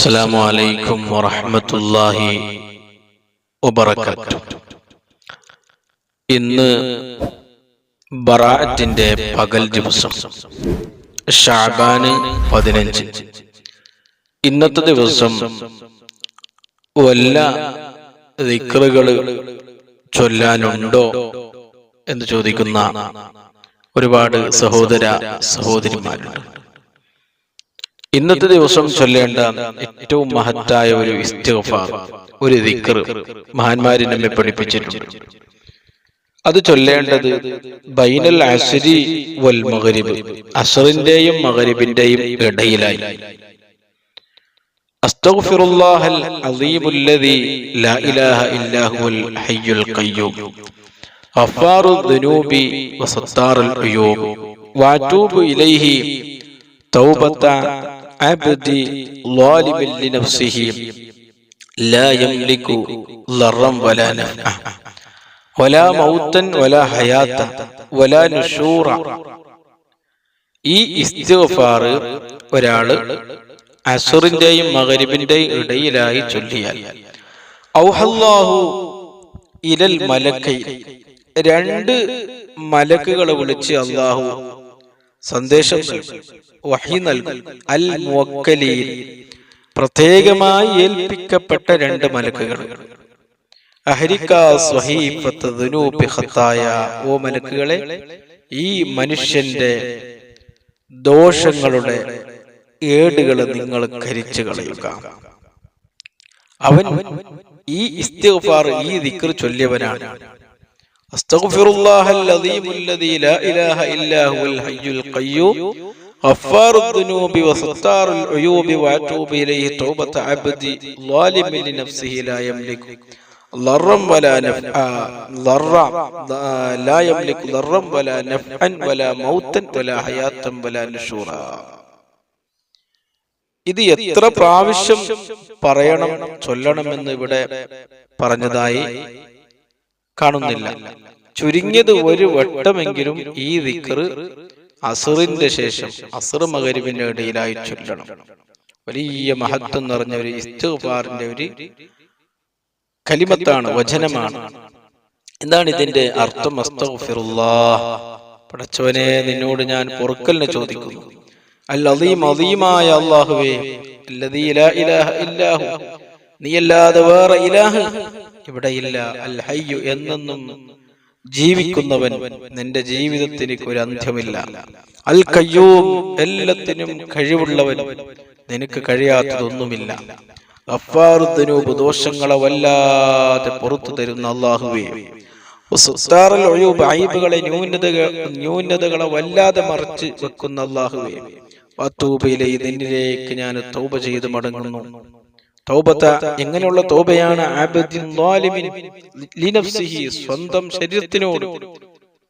السلام عليكم ورحمة الله وبركاته ഇന്ന് ബറാഅത്തിന്റെ പകൽ ദിവസം ഷാബാന് പതിനഞ്ച് ഇന്നത്തെ ദിവസം വല്ല ദിക്റുകള് ചൊല്ലാനുണ്ടോ എന്ന് ചോദിക്കുന്ന ഒരുപാട് സഹോദര സഹോദരിമാരുണ്ട് ഇന്നത്തെ ദിവസം ചൊല്ലേണ്ട ഏറ്റവും മഹത്തായ ഒരു ഇസ്തിഗ്ഫാർ ഒരു ദിക്ർ മഹാന്മാരി നമ്മെ പഠിപ്പിച്ചിട്ടുണ്ട്. അത് ചൊല്ലേണ്ടത് ബൈനൽ അസ്രി വൽ മഗ്രിബ് അസ്റിന്റെയും മഗ്രിബിന്റെയും ഇടയിലായി. അസ്തഗ്ഫിറുല്ലാഹൽ അസീമുല്ലദീ ലാ ഇലാഹ ഇല്ലാഹുൽ ഹയ്യുൽ ഖയ്യൂം ഗഫാറു ദുനൂബി വസത്താറുൽ ഉയൂബ് വാതൂബു ഇലൈഹി തൗബത അബ്ദി ളാലിബൻ ലിനഫ്സിഹി. ലാ യംലിക്കു ളറൻ വലാ നഫഅ. വലാ മൗതൻ വലാ ഹയാത വലാ നുഷൂറ. ഈ ഇസ്തിഗ്ഫാർ ഒരാൾ അസുറിന്റെയും മകരിബിന്റെയും ഇടയിലായി ചൊല്ലിയാൽ ഔഹല്ലാഹു ഇലൽ മലക്കൈ. രണ്ട് മലക്കുകളെ വിളിച്ച് അള്ളാഹു സന്ദേശം നൽകും. വഹി നൽകും. അൽ മുവക്കലീൻ പ്രത്യേകമായി ഏൽപ്പിക്കപ്പെട്ട രണ്ട് മലക്കുകൾ. ഓ മലക്കുകളെ ഈ മനുഷ്യന്റെ ദോഷങ്ങളുടെ ഏടുകൾ നിങ്ങൾ കരിച്ചു കളയുക. അവൻ ഈ ഇസ്തിഗ്ഫാർ ഈ ദിക്ർ ചൊല്ലിയവനാണ്. അസ്തഗ്ഫിറുല്ലാഹൽ അദീമുല്ലദീ ലാ ഇലാഹ ഇല്ലാ ഹുവൽ ഹയ്യുൽ ഖയ്യൂം. غفار الذنوب وستار العيوب واتوب اليه توبه عبدي ظالم لنفسه لا يملك ضرا ولا نفعا ضرا لا يملك ضرا ولا نفعا ولا موتا ولا حياة ولا نشورا ഇത് എത്ര പ്രാവശ്യം പറയണം ചൊല്ലണമെന്ന് ഇവിടെ പറഞ്ഞതായി കാണുന്നില്ല ചുരുങ്ങിയത് ഒരു വട്ടമെങ്കിലും ഈ ദിക്കറ് അസറിന്റെ ശേഷം അസുർ മകരിവിന്റെ ഇടയിലായി ചൊല്ലണം. വലിയ മഹത്വം നിറഞ്ഞ ഒരു ഇസ്തുഫാറിന്റെ ഒരു കലിമത്താണ് വചനമാണ്. എന്താണ് ഇതിന്റെ അർത്ഥം? പടച്ചവനെ നിന്നോട് ഞാൻ പൊറുക്കലിനെ ചോദിക്കുന്നു. അൽ അതീമായ അള്ളാഹുവേ നീയല്ലാതെ വേറെ ഇലാഹ് ഇവിടെ ഇല്ല. അൽ ഹയ്യു എന്നെന്നും ജീവിക്കുന്നവൻ നിന്റെ ജീവിതത്തിന് ഒരു അന്ത്യമില്ല. അൽ കയ്യൂം എല്ലാത്തിനും കഴിവുള്ളവൻ നിനക്ക് കഴിയാത്തതൊന്നുമില്ല. അഫാറുദ്ദനൂപ് ദോഷങ്ങളെ വല്ലാതെ പുറത്തു തരുന്ന അള്ളാഹുവേ. ഐബുകളെ ന്യൂനതകൾ ന്യൂനതകളെ വല്ലാതെ മറച്ച് വെക്കുന്ന അള്ളാഹുവേ. വത്തൂബയിലെ നിന്നിലേക്ക് ഞാൻ തൗബ ചെയ്ത് മടങ്ങുന്നു. തൗബത്ത എങ്ങനെയുള്ള തൗബയാണ് സ്വന്തം ശരീരത്തിനോട്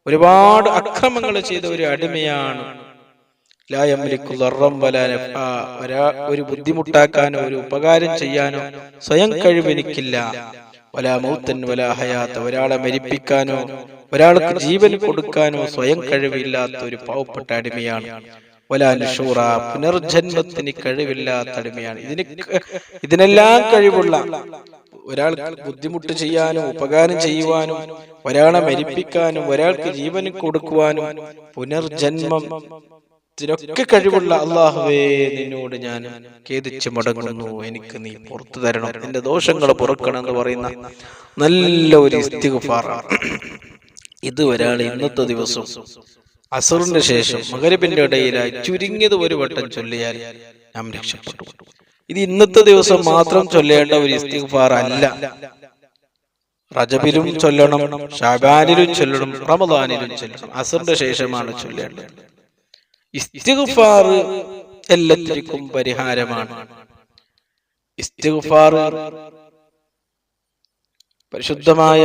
ഒരുപാട് അക്രമങ്ങൾ ചെയ്ത ഒരു അടിമയാണ്. ഒരു ബുദ്ധിമുട്ടാക്കാനോ ഒരു ഉപകാരം ചെയ്യാനോ സ്വയം കഴിവെനിക്കില്ല. വലാ മൗത്തൻ വലാ ഹയാത്ത. ഒരാളെ മരിപ്പിക്കാനോ ഒരാൾക്ക് ജീവൻ കൊടുക്കാനോ സ്വയം കഴിവില്ലാത്ത ഒരു പാവപ്പെട്ട അടിമയാണ്. പുനർജന്മത്തിന് കഴിവില്ലാത്ത അടിമയാണ് ഇതിന് ഇതിനെല്ലാം കഴിവുള്ള ഒരാൾക്ക് ബുദ്ധിമുട്ട് ചെയ്യാനും ഉപകാരം ചെയ്യുവാനും ഒരാളെ മരിപ്പിക്കാനും ഒരാൾക്ക് ജീവൻ കൊടുക്കുവാനും പുനർജന്മം ഇതിനൊക്കെ കഴിവുള്ള അള്ളാഹുവേ നിന്നോട് ഞാൻ ഖേദിച്ച് മടങ്ങുന്നു. എനിക്ക് നീ പുറത്തു തരണം. എന്റെ ദോഷങ്ങൾ പുറക്കണം എന്ന് പറയുന്ന നല്ല ഒരു ഇസ്തിഗുഫാറാണ്. ഇത് ഒരാൾ ഇന്നത്തെ ദിവസം അസറിന് ശേഷം മകരബിന്റെ ഇടയിലായി ചുരുങ്ങിയത് ഒരു വട്ടം ചൊല്ലിയാൽ നാം രക്ഷപ്പെട്ടു. ഇത് ഇന്നത്തെ ദിവസം മാത്രം ചൊല്ലേണ്ട ഒരു ഇസ്തിഗ്ഫാർ അല്ല. റജബിലും ചൊല്ലണം ഷാബാനിലും ചൊല്ലണം റമദാനിലും ചൊല്ലണം. അസറിന്റെ ശേഷമാണ് ചൊല്ലേണ്ടത്. ഇസ്തിഫാർ എല്ലാത്തിനും പരിഹാരമാണ്. ഇസ്തിഫാർ പരിശുദ്ധമായ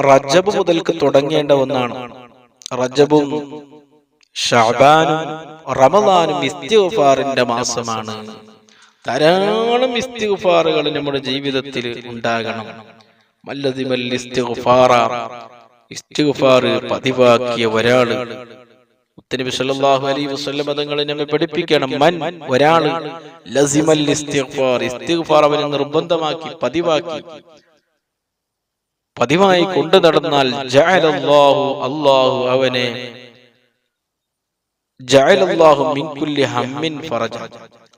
റജബ് മുതൽക്ക് തുടങ്ങേണ്ട ഒന്നാണ്. റജബും ഷാബാനും റമദാനും ഇസ്തിഗ്ഫാറിന്റെ മാസമാണ്. ധാരാളം ഇസ്തിഗ്ഫാറുകൾ നമ്മുടെ ജീവിതത്തിൽ ഉണ്ടാകണം. മല്ലതിമൽ ഇസ്തിഗ്ഫാറ. ഇസ്തിഗ്ഫാർ പതിവാക്കിയ ഒരാൾ മുത്തനബി സല്ലല്ലാഹു അലൈഹി വസല്ലം തങ്ങൾ നമ്മെ പഠിപ്പിക്കണം. മൻ ഒരാൾ. ലസിമൽ ഇസ്തിഗ്ഫാർ. ഇസ്തിഗ്ഫാർ. അവനെ നിർബന്ധമാക്കി പതിവാക്കി. പതിവായി കൊണ്ടു നടന്നാൽ ജഅലല്ലാഹു അല്ലാഹു അവനെ ഹമ്മിൻ ഫറജ.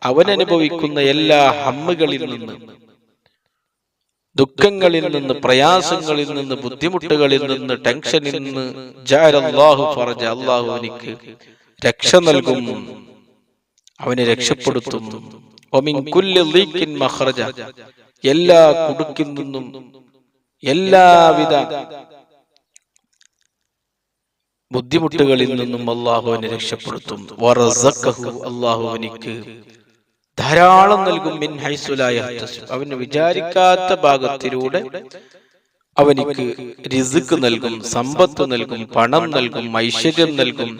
അവൻ അനുഭവിക്കുന്ന എല്ലാ ഹമ്മുകളിൽ നിന്ന് ദുഃഖങ്ങളിൽ നിന്ന് പ്രയാസങ്ങളിൽ നിന്ന് ബുദ്ധിമുട്ടുകളിൽ നിന്ന് ടെൻഷനിൽ നിന്ന് ജഅലല്ലാഹു ഫറജ. അല്ലാഹു അവനിക്ക് രക്ഷ നൽകും. അവനെ രക്ഷപ്പെടുത്തും. മഖ്റജ. എല്ലാ കുടുക്കിൽ നിന്നും എല്ലാവിധ ബുദ്ധിമുട്ടുകളിൽ നിന്നും അള്ളാഹു അവനെ രക്ഷപ്പെടുത്തും. വറസഖഹു അള്ളാഹു അവനിക്ക് ധാരാളം നൽകും മിൻ അവന് വിചാരിക്കാത്ത ഭാഗത്തിലൂടെ അവനിക്ക് റിസുക്ക് നൽകും സമ്പത്ത് നൽകും പണം നൽകും ഐശ്വര്യം നൽകും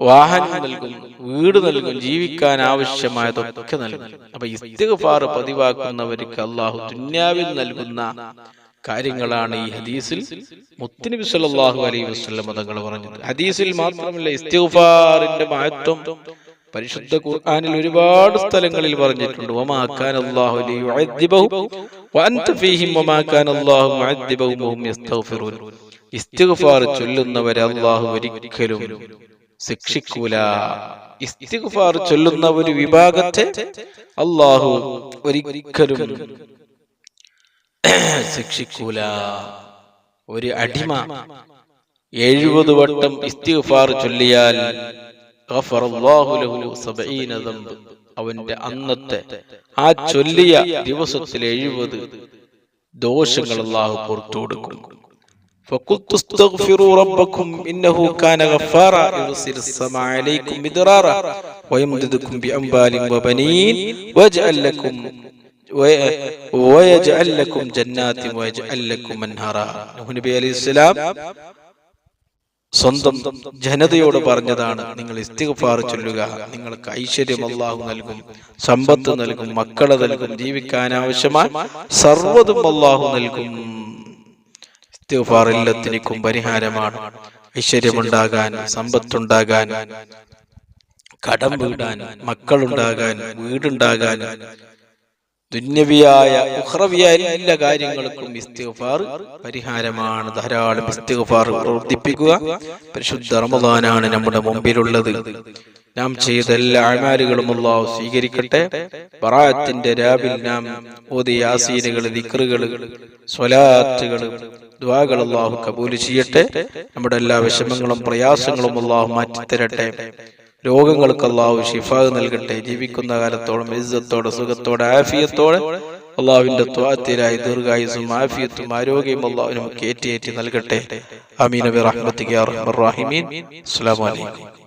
വാഹനം നൽകും വീട് നൽകും ജീവിക്കാൻ ആവശ്യമായതൊക്കെ നൽകും. അപ്പൊ ഇസ്തിഗ്ഫാർ പതിവാക്കുന്നവർക്ക് അള്ളാഹു ദുന്യാവിൽ നൽകുന്ന കാര്യങ്ങളാണ് ഈ ഹദീസിൽ മുത്തനബി സല്ലല്ലാഹു അലൈഹി വസല്ലം തങ്ങൾ പറഞ്ഞത്. ഹദീസിൽ മാത്രമല്ല ഇസ്തിഗ്ഫാറിന്റെ മഹത്വം പരിശുദ്ധ ഖുർആനിൽ ഒരുപാട് സ്ഥലങ്ങളിൽ പറഞ്ഞിട്ടുണ്ട്. വമാ കാന അല്ലാഹു ലിയുഅദ്ദിബഹു വഅൻത ഫീഹിം വമാ കാന അല്ലാഹു മുഅദ്ദിബഹും വഹും യസ്തഗ്ഫിറൂൻ. ഇസ്തിഗ്ഫാർ ചൊല്ലുന്നവരെ അല്ലാഹു ഒരിക്കലും ശിക്ഷിക്കൂല. ഇസ്തിഗ്ഫാർ ചൊല്ലുന്ന ഒരു വിഭാഗത്തെ അല്ലാഹു ഒരിക്കലും ശിക്ഷിക്കൂല ഒരു അടിമ എഴുപത് വട്ടം ഇസ്തിഗ്ഫാർ ചൊല്ലിയാൽ ഗഫറല്ലാഹു ലഹു സബഈന ദംബ്. അവന്റെ അന്നത്തെ ആ ചൊല്ലിയ ദിവസത്തിൽ എഴുപത് ദോഷങ്ങൾ അള്ളാഹു പുറത്തു കൊടുക്കും فقلت استغفروا ربكم إنه كان غفارا يرسل السماء عليكم مدرارا ويمددكم بأموال وبنين ويجعل لكم സ്വന്തം ജനതയോട് പറഞ്ഞതാണ് നിങ്ങൾ ഇസ്തിഗ്ഫാർ ചൊല്ലുക. നിങ്ങൾക്ക് ഐശ്വര്യം അള്ളാഹു നൽകും സമ്പത്ത് നൽകും മക്കളെ നൽകും ജീവിക്കാൻ ആവശ്യമായ സർവതും അള്ളാഹു നൽകും. ഇസ്തിഗ്ഫാർ എല്ലാത്തിനും പരിഹാരമാണ്. ഐശ്വര്യമുണ്ടാകാൻ സമ്പത്തുണ്ടാകാൻ കടം വീടാൻ മക്കളുണ്ടാകാൻ വീടുണ്ടാകാൻ ദുന്യവിയായ ഉഹ്റവിയായ എല്ലാ കാര്യങ്ങൾക്കും ഇസ്തിഗ്ഫാർ പരിഹാരമാണ്. ധാരാളം ഇസ്തിഗ്ഫാർ പ്രവർത്തിപ്പിക്കുക പരിശുദ്ധ റമദാനാണ് നമ്മുടെ മുമ്പിലുള്ളത്. നാം ചെയ്ത എല്ലാ അമാലുകളും അള്ളാഹു സ്വീകരിക്കട്ടെ. ബറാത്തിന്റെ രാവിൽ നാം ഓതി യാസീനുകൾ ദിക്റുകൾ സ്വലാത്തുകൾ ദ്വാകൾ അള്ളാഹു കബൂൽ ചെയ്യട്ടെ. നമ്മുടെ എല്ലാ വിഷമങ്ങളും പ്രയാസങ്ങളും അള്ളാഹു മാറ്റിത്തരട്ടെ. രോഗങ്ങൾക്ക് അള്ളാഹു ഷിഫാഹ് നൽകട്ടെ. ജീവിക്കുന്ന കാലത്തോളം ഇസ്സത്തോടെ സുഖത്തോടെ ആഫിയത്തോടെ അള്ളാഹുവിന്റെ ത്വാത്തിലായി ദീർഘായുസും ആഫിയത്തും ആരോഗ്യം അള്ളാഹു നമുക്ക് ഏറ്റി ഏറ്റി നൽകട്ടെ. അമീൻ അബി റഹ്മത്തിക്ക് അസ്സലാമു അലൈക്കും.